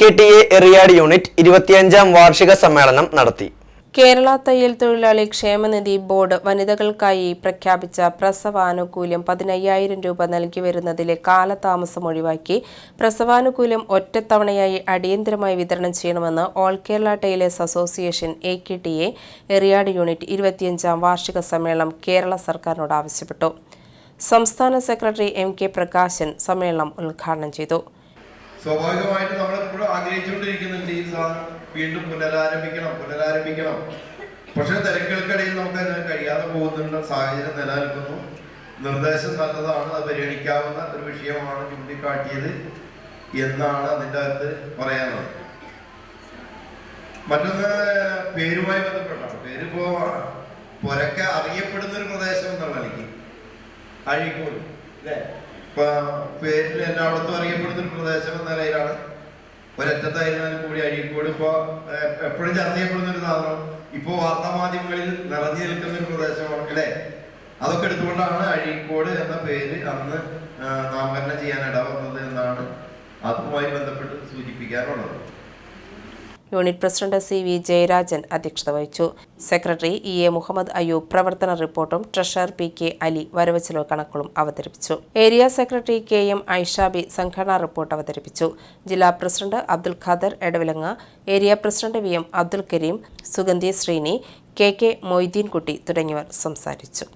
K T A Eriyad unit ഇരുപത്തിയഞ്ചാം വാർഷിക സമ്മേളനം നടത്തി. കേരള തയ്യൽ തൊഴിലാളി ക്ഷേമനിധി ബോർഡ് വനിതകൾക്കായി പ്രഖ്യാപിച്ച പ്രസവാനുകൂല്യം പതിനയ്യായിരം രൂപ നൽകി വരുന്നതിലെ കാലതാമസം ഒഴിവാക്കി. പ്രസവാനുകൂല്യം ഒറ്റത്തവണയായി അടിയന്തരമായി വിതരണം ചെയ്യണമെന്ന് all Kerala tailors association A K T A Eriyad unit ഇരുപത്തിയഞ്ചാം വാർഷിക സമ്മേളനം കേരള സർക്കാരിനോട് ആവശ്യപ്പെട്ടു. സംസ്ഥാന സെക്രട്ടറി എം കെ പ്രകാശൻ സമ്മേളനം ഉദ്ഘാടനം ചെയ്തു. സ്വാഭാവികമായിട്ട് നമ്മൾ ആഗ്രഹിച്ചുകൊണ്ടിരിക്കുന്നുണ്ട് ഈ സാധനം. വീണ്ടും പുനരാരംഭിക്കണം പുനരാരംഭിക്കണം. പക്ഷെ തിരക്കുകൾക്കിടയിൽ നമുക്ക് അതിന് കഴിയാതെ പോകുന്നുണ്ട് സാഹചര്യം നിലനിൽക്കുന്നു. നിർദ്ദേശം നല്ലതാണ് അത് പരിഗണിക്കാവുന്ന ഒരു വിഷയമാണ് ചൂണ്ടിക്കാട്ടിയത് എന്നാണ് അതിന്റെ അകത്ത് പറയാനുള്ളത്. മറ്റൊന്ന് പേരുമായി ബന്ധപ്പെട്ടാണ് പേരിപ്പോ പുരക്ക അറിയപ്പെടുന്ന ഒരു പ്രദേശം എന്നുള്ള എനിക്ക് അഴീക്കോട്. അല്ലേ? ഇപ്പൊ പേരിൽ എല്ലായിടത്തും അറിയപ്പെടുന്ന ഒരു പ്രദേശം എന്ന നിലയിലാണ്. ഒരറ്റത്തായിരുന്നാലും കൂടി അഴീക്കോട് ഇപ്പൊ എപ്പോഴും ചർച്ച ചെയ്യപ്പെടുന്ന ഒരു സാധനം. ഇപ്പോ വാർത്താമാധ്യമങ്ങളിൽ നിറഞ്ഞു നിൽക്കുന്ന ഒരു പ്രദേശമാണ് അല്ലേ? അതൊക്കെ എടുത്തുകൊണ്ടാണ് അഴീക്കോട് എന്ന പേര് അന്ന് നാമകരണം ചെയ്യാൻ ഇടവന്നത് എന്നാണ് അതുമായി ബന്ധപ്പെട്ട് സൂചിപ്പിക്കാനുള്ളത് unit president C V Jayarajan അധ്യക്ഷത വഹിച്ചു. Secretary E A Muhammad Ayyub പ്രവർത്തന റിപ്പോർട്ടും ട്രഷറർ പി കെ അലി വരവ് ചെലവ് കണക്കുകളും അവതരിപ്പിച്ചു. Area secretary K M Aishabi സംഘടനാ റിപ്പോർട്ട് അവതരിപ്പിച്ചു. ജില്ലാ president Abdul Khader Edavilanga area president V M Abdul Kareem Sugandhi Sreeni K K Moideenkutty തുടങ്ങിയവർ സംസാരിച്ചു.